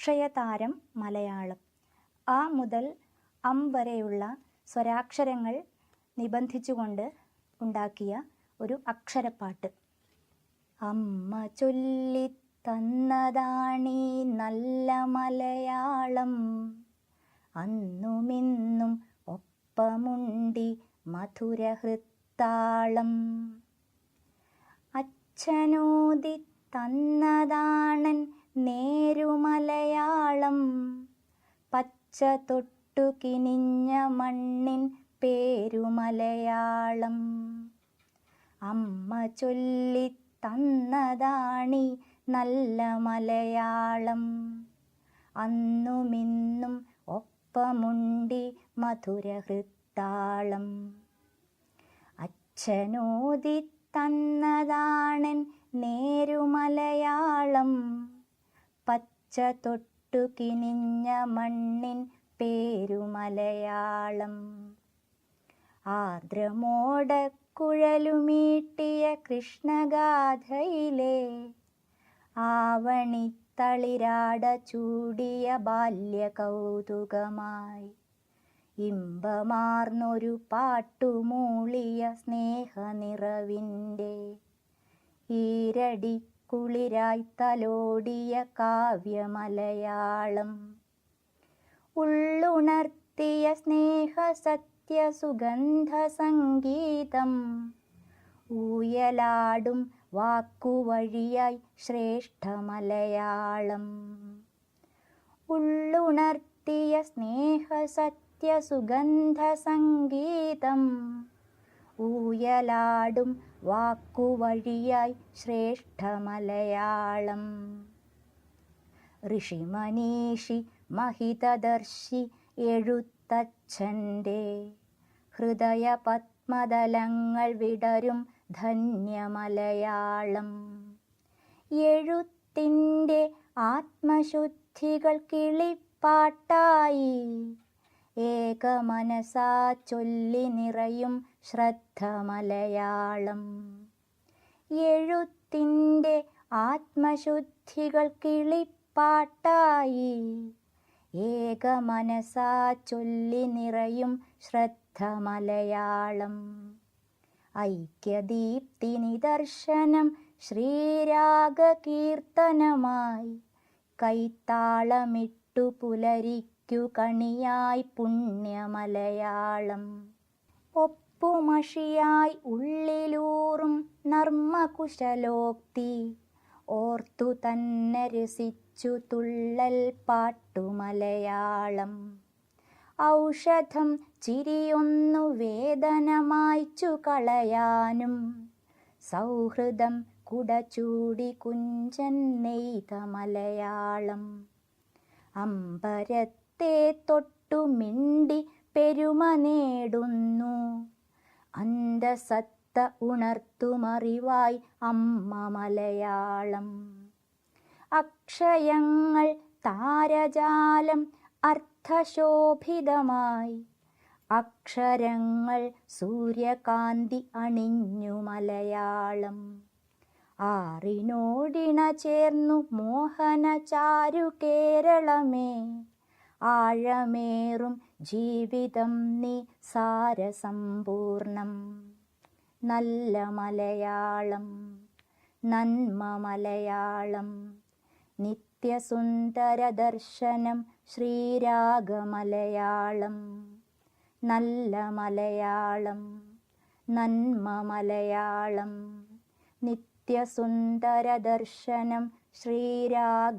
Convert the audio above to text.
അക്ഷയതാരം മലയാളം. ആ മുതൽ അം വരെയുള്ള സ്വരാക്ഷരങ്ങൾ നിബന്ധിച്ചുകൊണ്ട് ഉണ്ടാക്കിയ ഒരു അക്ഷരപ്പാട്ട്. അമ്മ ചൊല്ലി തന്നതാണീ നല്ല മലയാളം. അന്നുമിന്നും ഒപ്പമുണ്ടി മധുരഹൃത്താളം. അച്ഛനോദി തന്നതാണൻ നേരുമലയാളം പച്ച തൊട്ടു കിനിഞ്ഞ മണ്ണിൻ പേരുമലയാളം അമ്മ ചൊല്ലി തന്നതാണി നല്ല മലയാളം. അന്നുമിന്നും ഒപ്പമുണ്ടി മധുരഹൃത്താളം. അച്ഛനോദി തന്നതാണൻ നേരുമലയാളം പച്ച തൊട്ടു കിനിഞ്ഞ മണ്ണിൻ പേരുമലയാളം. ആർദ്രമോടക്കുഴലുമീട്ടിയ കൃഷ്ണഗാഥയിലെ ആവണിത്തളിരാട ചൂടിയ ബാല്യ കൗതുകമായി ഇമ്പമാർന്നൊരു പാട്ടുമൂളിയ സ്നേഹനിറവിന്റെ ഈരടിക്കുളിരായി തലോടിയ കാവ്യമലയാളം. ഉള്ളുണർത്തിയ സ്നേഹ സത്യ സുഗന്ധ സംഗീതം ഊയലാടും വാക്കുവഴിയായി ശ്രേഷ്ഠ മലയാളം ഉള്ളുണർത്തിയ സ്നേഹ സത്യ സുഗന്ധ സംഗീതം ഊയലാടും വാക്കുവഴിയായി ശ്രേഷ്ഠ മലയാളം ഋഷിമനീഷി മഹിതദർശി എഴുത്തച്ഛന്റെ ഹൃദയ പത്മതലങ്ങൾ വിടരും ധന്യമലയാളം. എഴുത്തിന്റെ ആത്മശുദ്ധികൾ കിളിപ്പാട്ടായി ഏകമനസാ ചൊല്ലി നിറയും ശ്രദ്ധ മലയാളം എഴുത്തിന്റെ ആത്മശുദ്ധികൾ കിളിപ്പാട്ടായി ഏകമനസാ ചൊല്ലി നിറയും ശ്രദ്ധ മലയാളം ഐക്യദീപ്തി നിദർശനം ശ്രീരാഗകീർത്തനമായി കൈത്താളമിട്ടു പുലരിക്കു കണിയായി പുണ്യമലയാളം. ഒപ്പുമഷിയായി ഉള്ളിലൂറും നർമ്മകുശലോക്തി. ഓർത്തു തന്നെ രസിച്ചു തുള്ളൽ പാട്ടുമലയാളം. ഔഷധം ചിരിയൊന്നു വേദനമായിച്ചു കളയാനും. സൗഹൃദം കുടചൂടി കുഞ്ചൻ നെയ്ത മലയാളം. അമ്പരത്തെ തൊട്ടു മിണ്ടി പെരുമ നേടുന്നു. അന്തസത്ത ഉണർത്തുമറിവായി അമ്മ മലയാളം. അക്ഷയങ്ങൾ താരജാലം അർത്ഥശോഭിതമായി അക്ഷരങ്ങൾ സൂര്യകാന്തി അണിഞ്ഞു മലയാളം. ആറിനോടിണ ചേർന്നു മോഹന ചാരു കേരളമേ. ആഴമേറും ജീവിതം നീ സാരസമ്പൂർണം. നല്ല മലയാളം നന്മ മലയാളം നിത്യസുന്ദര ദർശനം ശ്രീരാഗമലയാളം നല്ല മലയാളം നന്മ മലയാളം നിത്യസുന്ദര ദർശനം ശ്രീരാഗമലയാളം